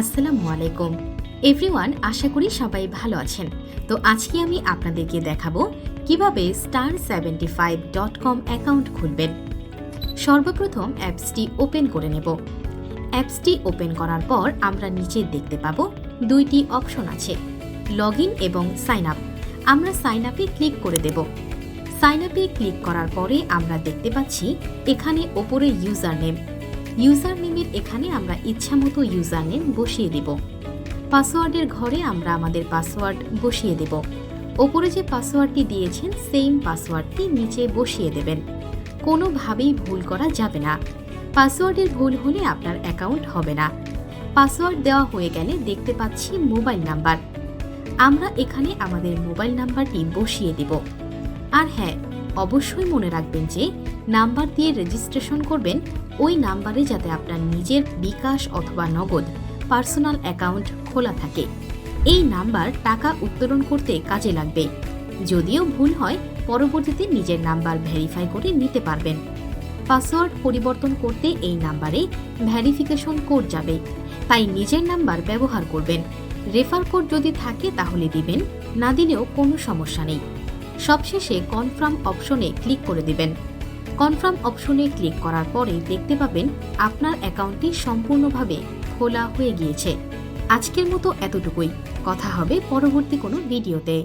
আসসালামু আলাইকুম। এভরিওয়ান, আশা করি সবাই ভালো আছেন। তো আজকে আমি আপনাদেরকে দেখাবো কীভাবে star seventy five dot com account খুলবেন। সর্বপ্রথম অ্যাপসটি ওপেন করে নেব। অ্যাপসটি ওপেন করার পর আমরা নিচে দেখতে পাবো দুইটি অপশন আছে লগ ইন এবং সাইন আপ। আমরা সাইন আপে ক্লিক করে দেব। সাইন আপে ক্লিক করার পরে আমরা দেখতে পাচ্ছি এখানে ওপরে ইউজার নেম। ইউজার নেমের এখানে আমরা ইচ্ছামতো ইউজার নেম বসিয়ে দেব। পাসওয়ার্ডের ঘরে আমরা আমাদের পাসওয়ার্ড বসিয়ে দেব। ওপরে যে পাসওয়ার্ডটি দিয়েছেন সেম পাসওয়ার্ডটি নিচে বসিয়ে দেবেন। কোনোভাবেই ভুল করা যাবে না। পাসওয়ার্ডের ভুল হলে আপনার অ্যাকাউন্ট হবে না। পাসওয়ার্ড দেওয়া হয়ে গেলে দেখতে পাচ্ছি মোবাইল নাম্বার আমরা এখানে আমাদের মোবাইল নাম্বারটি বসিয়ে দেব। আর হ্যাঁ অবশ্যই মনে রাখবেন যে নাম্বার দিয়ে রেজিস্ট্রেশন করবেন ওই নাম্বারে যাতে আপনার নিজের বিকাশ অথবা নগদ পার্সোনাল অ্যাকাউন্ট খোলা থাকে। এই নাম্বার টাকা উত্তোলন করতে কাজে লাগবে। যদিও ভুল হয়, পরবর্তীতে নিজের নাম্বার ভেরিফাই করে নিতে পারবেন। পাসওয়ার্ড পরিবর্তন করতে এই নাম্বারে ভ্যারিফিকেশন কোড যাবে। তাই নিজের নাম্বার ব্যবহার করবেন। রেফার কোড যদি থাকে তাহলে দিবেন, না দিলেও কোনো সমস্যা নেই। সবশেষে কনফার্ম অপশনে ক্লিক করে দিবেন। কনফার্ম অপশনে ক্লিক করার পরে দেখতে পাবেন আপনার অ্যাকাউন্টটি সম্পূর্ণভাবে খোলা হয়ে গিয়েছে। আজকের মতো এতটুকুই। কথা হবে পরবর্তী কোনো ভিডিওতে